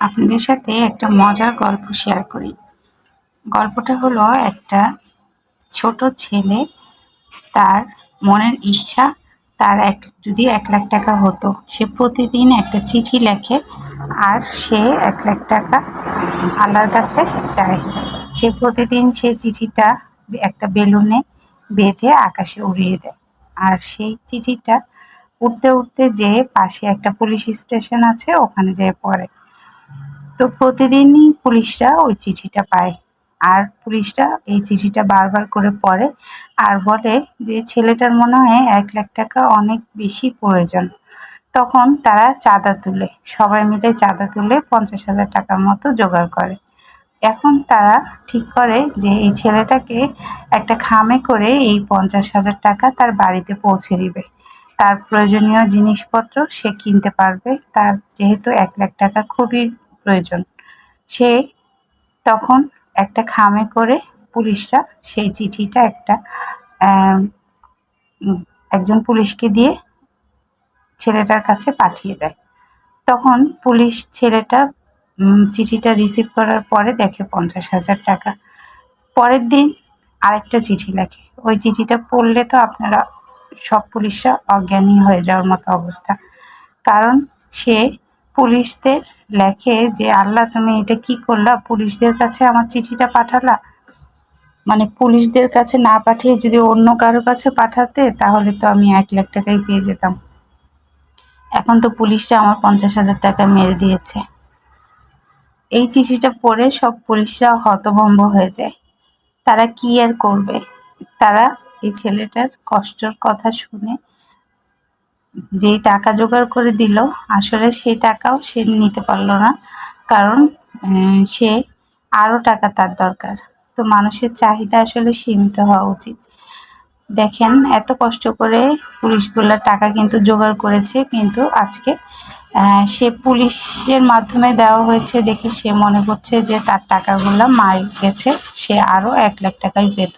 আপনাদের সাথে একটা মজার গল্প শেয়ার করি। গল্পটা হলো একটা ছোট ছেলে, তার মনের ইচ্ছা, তার এক, যদি এক লাখ টাকা হতো, সে প্রতিদিন একটা চিঠি লেখে আর সে এক লাখ টাকা আল্লাহর কাছে চায়। সে প্রতিদিন সে চিঠিটা একটা বেলুনে বেঁধে আকাশে উড়িয়ে দেয়। আর সেই চিঠিটা উঠতে উঠতে যেয়ে পাশে একটা পুলিশ স্টেশন আছে, ওখানে যেয়ে পড়ে। তো প্রতিদিনই পুলিশরা ওই চিঠিটা পায়। আর পুলিশরা এই চিঠিটা বারবার করে পড়ে আর বলে যে, ছেলেটার মনে হয় এক লাখ টাকা অনেক বেশি প্রয়োজন। তখন তারা চাঁদা তুলে, সবাই মিলে চাঁদা তুলে পঞ্চাশ হাজার টাকার মতো জোগাড় করে। এখন তারা ঠিক করে যে, এই ছেলেটাকে একটা খামে করে এই পঞ্চাশ হাজার টাকা তার বাড়িতে পৌঁছে দিবে। তার প্রয়োজনীয় জিনিসপত্র সে কিনতে পারবে। তার যেহেতু এক লাখ টাকা খুবই প্রয়োজন। সে তখন একটা খামে করে পুলিশরা সেই চিঠিটা একটা একজন পুলিশকে দিয়ে ছেলেটার কাছে পাঠিয়ে দেয়। তখন পুলিশ ছেলেটা চিঠিটা রিসিভ করার পরে দেখে পঞ্চাশ হাজার টাকা। পরের দিন আরেকটা চিঠি লেখে। ওই চিঠিটা পড়লে তো আপনারা সব পুলিশরা অজ্ঞানী হয়ে যাওয়ার মতো অবস্থা। কারণ সে পুলিশদের লেখে যে, আল্লাহ, তুমি এটা কি করলা? পুলিশদের কাছে আমার চিঠিটা পাঠালা? মানে পুলিশদের কাছে না পাঠিয়ে যদি অন্য কারোর কাছে পাঠাতে, তাহলে তো আমি এক লাখ টাকাই পেয়ে যেতাম। এখন তো পুলিশরা আমার পঞ্চাশ হাজার টাকা মেরে দিয়েছে। এই চিঠিটা পড়ে সব পুলিশরা হতভম্ব হয়ে যায়। তারা কি আর করবে? তারা এই ছেলেটার কষ্টর কথা শুনে যেই টাকা জোগাড় করে দিল, আসলে সেই টাকাও সে নিতে পারল না। কারণ সে আরও টাকা তার দরকার। তো মানুষের চাহিদা আসলে সীমিত হওয়া উচিত। দেখেন, এত কষ্ট করে পুলিশগুলা টাকা কিন্তু জোগাড় করেছে, কিন্তু আজকে সে পুলিশের মাধ্যমে দেওয়া হয়েছে দেখে সে মনে করছে যে তার টাকাগুলো মার গেছে। সে আরও এক লাখ টাকাই পেত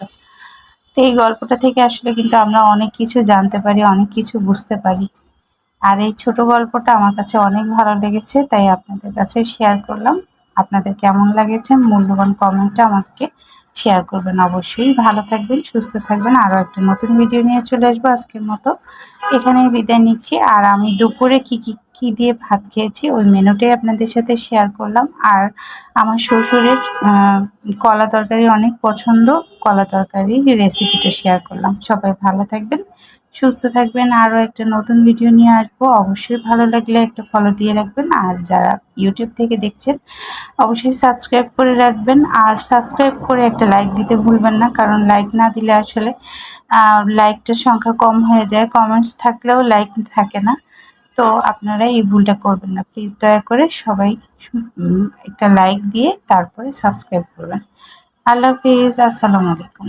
এই গল্পটা থেকে আসলে কিন্তু আমরা অনেক কিছু জানতে পারি, অনেক কিছু বুঝতে পারি। আর এই ছোট গল্পটা আমার কাছে অনেক ভালো লেগেছে, তাই আপনাদের কাছে শেয়ার করলাম। আপনাদের কেমন লাগেছে, মূল্যবান কমেন্টটা আমাকে শেয়ার করবেন অবশ্যই। ভালো থাকবেন, সুস্থ থাকবেন। আরও একটা নতুন ভিডিও নিয়ে চলে আসব আজকের মতো। এখানেই বিদায় নিচ্ছি। আর আমি দুপুরে কি কি কি দিয়ে ভাত খেয়েছি ওই মেনুটাই আপনাদের সাথে শেয়ার করলাম। আর আমার শ্বশুরের কলা তরকারি অনেক পছন্দ, কলা তরকারি রেসিপিটা শেয়ার করলাম। সবাই ভালো থাকবেন, সুস্থ থাকবেন। আরও একটা নতুন ভিডিও নিয়ে আসব। অবশ্যই ভালো লাগলে একটা ফলো দিয়ে রাখবেন। আর যারা ইউটিউব থেকে দেখছেন, অবশ্যই সাবস্ক্রাইব করে রাখবেন। আর সাবস্ক্রাইব করে একটা লাইক দিতে ভুলবেন না, কারণ লাইক না দিলে আসলে লাইকটার সংখ্যা কম হয়ে যায়। কমেন্টস থাকলেও লাইক থাকে না। তো আপনারা এই ভুলটা করবেন না। প্লিজ দয়া করে সবাই একটা লাইক দিয়ে তারপরে সাবস্ক্রাইব করবেন। আল্লাহ হাফিজ, আসসালামু আলাইকুম।